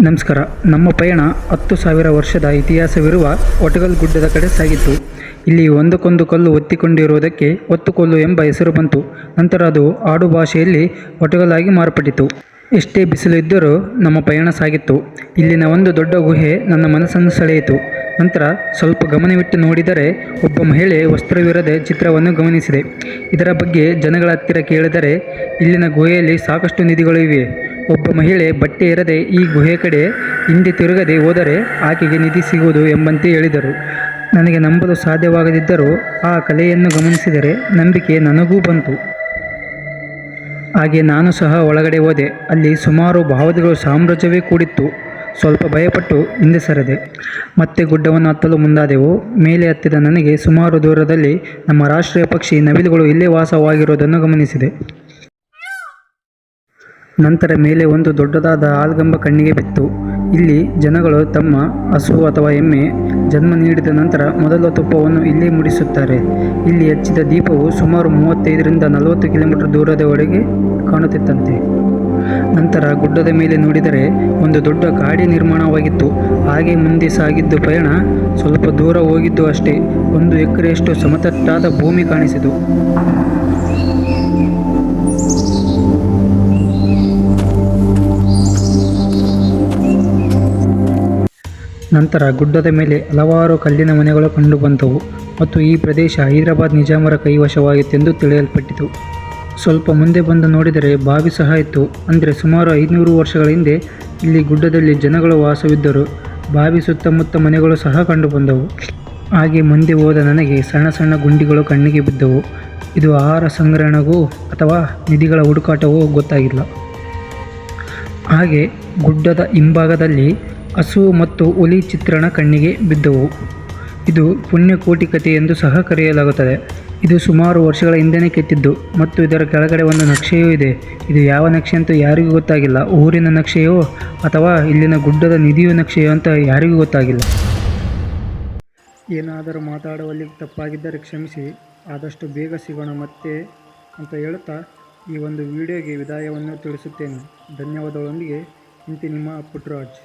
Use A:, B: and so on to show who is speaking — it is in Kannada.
A: ನಮಸ್ಕಾರ. ನಮ್ಮ ಪಯಣ ಹತ್ತು ಸಾವಿರ ವರ್ಷದ ಇತಿಹಾಸವಿರುವ ಒಟಗಲ್ ಗುಡ್ಡದ ಕಡೆ ಸಾಗಿತ್ತು. ಇಲ್ಲಿ ಒಂದಕ್ಕೊಂದು ಕಲ್ಲು ಒತ್ತಿಕೊಂಡಿರುವುದಕ್ಕೆ ಒತ್ತುಕೊಲ್ಲು ಎಂಬ ಹೆಸರು ಬಂತು. ನಂತರ ಅದು ಆಡು ಭಾಷೆಯಲ್ಲಿ ಒಟಗಲಾಗಿ ಮಾರ್ಪಟ್ಟಿತು. ಎಷ್ಟೇ ಬಿಸಿಲು ಇದ್ದರೂ ನಮ್ಮ ಪಯಣ ಸಾಗಿತ್ತು. ಇಲ್ಲಿನ ಒಂದು ದೊಡ್ಡ ಗುಹೆ ನನ್ನ ಮನಸ್ಸನ್ನು ಸೆಳೆಯಿತು. ನಂತರ ಸ್ವಲ್ಪ ಗಮನವಿಟ್ಟು ನೋಡಿದರೆ ಒಬ್ಬ ಮಹಿಳೆ ವಸ್ತ್ರವಿರದೆ ಚಿತ್ರವನ್ನು ಗಮನಿಸಿದೆ. ಇದರ ಬಗ್ಗೆ ಜನಗಳ ಹತ್ತಿರ ಕೇಳಿದರೆ ಇಲ್ಲಿನ ಗುಹೆಯಲ್ಲಿ ಸಾಕಷ್ಟು ನಿಧಿಗಳು ಇವೆ. ಒಬ್ಬ ಮಹಿಳೆ ಬಟ್ಟೆ ಇರದೆ ಈ ಗುಹೆ ಕಡೆ ಹಿಂದೆ ತಿರುಗದೆ ಹೋದರೆ ಆಕೆಗೆ ನಿಧಿ ಸಿಗುವುದು ಎಂಬಂತೆ ಹೇಳಿದರು. ನನಗೆ ನಂಬಲು ಸಾಧ್ಯವಾಗದಿದ್ದರೂ ಆ ಕಲೆಯನ್ನು ಗಮನಿಸಿದರೆ ನಂಬಿಕೆ ನನಗೂ ಬಂತು. ಹಾಗೆ ನಾನು ಸಹ ಒಳಗಡೆ ಹೋದೆ. ಅಲ್ಲಿ ಸುಮಾರು ಭಾವದಿಗಳು ಸಾಮ್ರಾಜ್ಯವೇ ಕೂಡಿತ್ತು. ಸ್ವಲ್ಪ ಭಯಪಟ್ಟು ಹಿಂದೆ ಸರದೆ. ಮತ್ತೆ ಗುಡ್ಡವನ್ನು ಹತ್ತಲು ಮುಂದಾದೆವು. ಮೇಲೆ ಹತ್ತಿದ ನನಗೆ ಸುಮಾರು ದೂರದಲ್ಲಿ ನಮ್ಮ ರಾಷ್ಟ್ರೀಯ ಪಕ್ಷಿ ನವಿಲುಗಳು ಇಲ್ಲೇ ವಾಸವಾಗಿರುವುದನ್ನು ಗಮನಿಸಿದೆ. ನಂತರ ಮೇಲೆ ಒಂದು ದೊಡ್ಡದಾದ ಆಲ್ಗಂಬ ಕಣ್ಣಿಗೆ ಬಿತ್ತು. ಇಲ್ಲಿ ಜನಗಳು ತಮ್ಮ ಹಸು ಅಥವಾ ಎಮ್ಮೆ ಜನ್ಮ ನೀಡಿದ ನಂತರ ಮೊದಲ ತುಪ್ಪವನ್ನು ಇಲ್ಲಿ ಮುಡಿಸುತ್ತಾರೆ. ಇಲ್ಲಿ ಹಚ್ಚಿದ ದೀಪವು ಸುಮಾರು ಮೂವತ್ತೈದರಿಂದ ನಲವತ್ತು ಕಿಲೋಮೀಟರ್ ದೂರದವರೆಗೆ ಕಾಣುತ್ತಿತ್ತಂತೆ. ನಂತರ ಗುಡ್ಡದ ಮೇಲೆ ನೋಡಿದರೆ ಒಂದು ದೊಡ್ಡ ಗಾಡಿ ನಿರ್ಮಾಣವಾಗಿತ್ತು. ಹಾಗೆ ಮುಂದೆ ಸಾಗಿದ್ದು ಪಯಣ ಸ್ವಲ್ಪ ದೂರ ಹೋಗಿದ್ದು ಅಷ್ಟೇ. ಒಂದು ಎಕರೆಯಷ್ಟು ಸಮತಟ್ಟಾದ ಭೂಮಿ ಕಾಣಿಸಿತು. ನಂತರ ಗುಡ್ಡದ ಮೇಲೆ ಹಲವಾರು ಕಲ್ಲಿನ ಮನೆಗಳು ಕಂಡುಬಂದವು ಮತ್ತು ಈ ಪ್ರದೇಶ ಹೈದರಾಬಾದ್ ನಿಜಾಮರ ಕೈವಶವಾಗಿತ್ತೆಂದು ತಿಳಿಯಲ್ಪಟ್ಟಿತು. ಸ್ವಲ್ಪ ಮುಂದೆ ಬಂದು ನೋಡಿದರೆ ಬಾವಿ ಸಹ ಇತ್ತು. ಅಂದರೆ ಸುಮಾರು ಐದುನೂರು ವರ್ಷಗಳ ಹಿಂದೆ ಇಲ್ಲಿ ಗುಡ್ಡದಲ್ಲಿ ಜನಗಳು ವಾಸವಿದ್ದರು. ಬಾವಿ ಸುತ್ತಮುತ್ತ ಮನೆಗಳು ಸಹ ಕಂಡುಬಂದವು. ಹಾಗೆ ಮುಂದೆ ಹೋದ ನನಗೆ ಸಣ್ಣ ಸಣ್ಣ ಗುಂಡಿಗಳು ಕಣ್ಣಿಗೆ ಬಿದ್ದವು. ಇದು ಆಹಾರ ಸಂಗ್ರಹಣೆಗೂ ಅಥವಾ ನಿಧಿಗಳ ಹುಡುಕಾಟವೂ ಗೊತ್ತಾಗಿಲ್ಲ. ಹಾಗೆ ಗುಡ್ಡದ ಹಿಂಭಾಗದಲ್ಲಿ ಹಸು ಮತ್ತು ಹುಲಿ ಚಿತ್ರಣ ಕಣ್ಣಿಗೆ ಬಿದ್ದವು. ಇದು ಪುಣ್ಯಕೋಟಿ ಕಥೆ ಎಂದು ಸಹ ಕರೆಯಲಾಗುತ್ತದೆ. ಇದು ಸುಮಾರು ವರ್ಷಗಳ ಹಿಂದೆನೇ ಕೆತ್ತಿದ್ದು ಮತ್ತು ಇದರ ಕೆಳಗಡೆ ಒಂದು ನಕ್ಷೆಯೂ ಇದೆ. ಇದು ಯಾವ ನಕ್ಷೆ ಅಂತ ಯಾರಿಗೂ ಗೊತ್ತಾಗಿಲ್ಲ. ಊರಿನ ನಕ್ಷೆಯೋ ಅಥವಾ ಇಲ್ಲಿನ ಗುಡ್ಡದ ನಿಧಿಯು ನಕ್ಷೆಯೋ ಅಂತ ಯಾರಿಗೂ ಗೊತ್ತಾಗಿಲ್ಲ. ಏನಾದರೂ ಮಾತಾಡುವಲ್ಲಿ ತಪ್ಪಾಗಿದ್ದರೆ ಕ್ಷಮಿಸಿ. ಆದಷ್ಟು ಬೇಗ ಸಿಗೋಣ ಮತ್ತೆ ಅಂತ ಹೇಳುತ್ತಾ ಈ ಒಂದು ವಿಡಿಯೋಗೆ ವಿದಾಯವನ್ನು ತಿಳಿಸುತ್ತೇನೆ. ಧನ್ಯವಾದಗಳೊಂದಿಗೆ, ಇಂತಿ ನಿಮ್ಮ ಪುಟ್ಟರಾಜ್